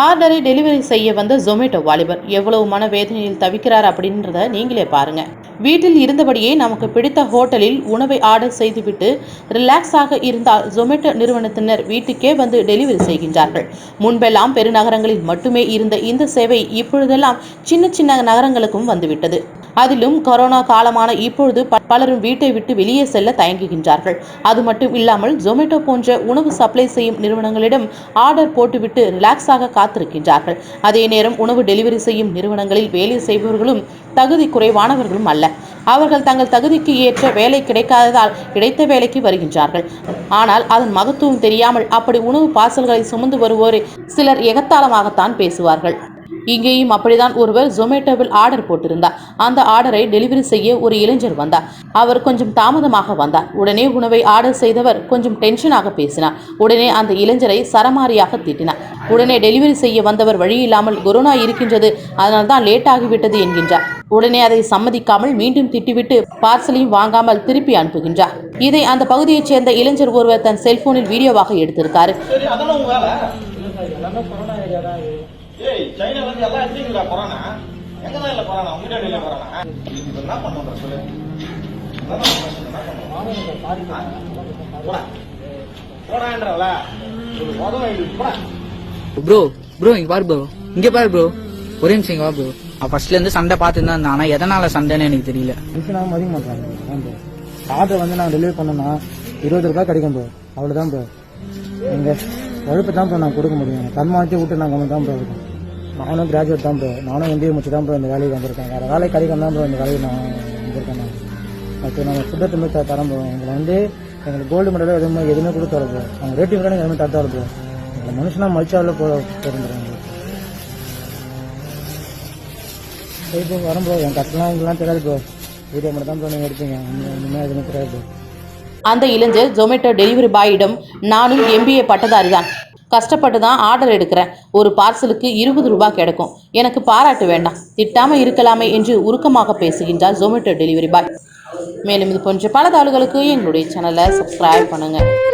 ஆர்டரை டெலிவரி செய்ய வந்த ஜொமேட்டோ வாலிபர் எவ்வளவு மனவேதனையில் தவிக்கிறார் அப்படின்றத நீங்களே பாருங்க. வீட்டில் இருந்தபடியே நமக்கு பிடித்த ஹோட்டலில் உணவை ஆர்டர் செய்துவிட்டு ரிலாக்ஸாக இருந்தால் ஜொமேட்டோ நிறுவனத்தினர் வீட்டுக்கே வந்து டெலிவரி செய்கின்றார்கள். முன்பெல்லாம் பெருநகரங்களில் மட்டுமே இருந்த இந்த சேவை இப்பொழுதெல்லாம் சின்ன சின்ன நகரங்களுக்கும் வந்துவிட்டது. அதிலும் கொரோனா காலமான இப்பொழுது ப- பலரும் வீட்டை விட்டு வெளியே செல்ல தயங்குகின்றார்கள். அது மட்டும் இல்லாமல் ஜொமேட்டோ போன்ற உணவு சப்ளை செய்யும் நிறுவனங்களிடம் ஆர்டர் போட்டுவிட்டு ரிலாக்ஸாக காத்திருக்கின்றார்கள். அதே நேரம் உணவு டெலிவரி செய்யும் நிறுவனங்களில் வேலை செய்பவர்களும் தகுதி குறைவானவர்களும் அல்ல. அவர்கள் தங்கள் தகுதிக்கு ஏற்ற வேலை கிடைக்காததால் கிடைத்த வேலைக்கு வருகின்றார்கள். ஆனால் அதன் மகத்துவம் தெரியாமல் அப்படி உணவு பார்சல்களை சுமந்து வருவோரை சிலர் எகத்தாளமாகத்தான் பேசுவார்கள். இங்கேயும் அப்படிதான் ஒருவர் ஜொமேட்டோவில் ஆர்டர் போட்டிருந்தார். அந்த ஆர்டரை டெலிவரி செய்ய ஒரு இளைஞர் வந்தார். அவர் கொஞ்சம் தாமதமாக வந்தார். உடனே உணவை ஆர்டர் செய்தவர் கொஞ்சம் டென்ஷனாக பேசினார். உடனே அந்த இளைஞரை சரமாரியாக திட்டினார். உடனே டெலிவரி செய்ய வந்தவர் வழியில்லாமல் கொரோனா இருக்கின்றது அதனால் தான் லேட் ஆகிவிட்டது என்கின்றார். உடனே அதை சம்மதிக்காமல் மீண்டும் திட்டிவிட்டு பார்சலையும் வாங்காமல் திருப்பி அனுப்புகின்றார். இதை அந்த பகுதியைச் சேர்ந்த இளைஞர் ஒருவர் தன் செல்போனில் வீடியோவாக எடுத்திருக்காரு. ஏய் சைனால இருந்து எல்லாம் எடுத்தீங்களா கொரோனா? எங்க தான் இல்ல கொரோனா? உங்க இல்ல கொரோனா? இப்ப என்ன சொல்லு. பண்ணுவோம் போடான்றல ஒரு உதவ போடா. ப்ரோ ப்ரோ இங்க பாரு ப்ரோ இங்க பாரு ப்ரோ ஒரே நிமிஷம் இங்க வா ப்ரோ ஃபர்ஸ்ட்ல இருந்து சண்டை பார்த்துட்டு தான் இருந்தேன். ஆனா எதனால சண்டைன்னு எனக்கு தெரியல. மிஷினாக மதிக்க ப்ரோ ஆர்டர் வந்து நான் டெலிவரி பண்ணோம்னா இருபது ரூபாய் கிடைக்கும் ப்ரோ அவ்வளோதான் ப்ரோ எங்கள் உழைப்பு தான் ப்ரோ நான் கொடுக்க முடியும். தன்மானத்தை விட்டு நான் கம்மி தான் ப்ரோ இருக்கேன். நானும் கிராஜுவேட் தான் ப்ரோ நானும் எம்பிஏ முடிச்சு தான் ப்ரோ இந்த வேலைக்கு வந்திருக்கேன். வேறு வேலை கிடைக்கும் தான் ப்ரோ இந்த வேலைக்கு நான் வந்திருக்கேன் நான். ஓகே நம்ம ஃபுட்டை திரும்ப தரோம் ப்ரோ எங்களை வந்து எங்களுக்கு கோல்டு மெடலோ எதுவுமே எதுவுமே கொடுத்தாரு ப்ரோ அவங்க ரேட்டிங் கூட எதுவுமே தரத்தாரு ப்ரோ எங்களை மனுஷனாக மலிச்சாவில் போ போயிருந்துருக்காங்க சரி ப்ரோ வரும் ப்ரோ என் கட்டலாம் எங்கெல்லாம் தெரியாது ப்ரோ வீடியோ மட்டும் தான் ப்ரோ நீங்கள் எடுப்பீங்க. இனிமே- இனிமேல் எதுவுமே தெரியாது ப்ரோ அந்த இளைஞர் ஜொமேட்டோ டெலிவரி பாயிடம் நானும் எம்பிஏ பட்டதாரி தான் கஷ்டப்பட்டு தான் ஆர்டர் எடுக்கிறேன். ஒரு பார்சலுக்கு இருபது ரூபாய் கிடைக்கும். எனக்கு பாராட்டு வேண்டாம். திட்டாமல் இருக்கலாமே என்று உருக்கமாக பேசுகின்றார் ஜொமேட்டோ டெலிவரி பாய் மேலும் இது போன்ற பல தாள்களுக்கு எங்களுடைய சேனலை சப்ஸ்கிரைப் பண்ணுங்கள்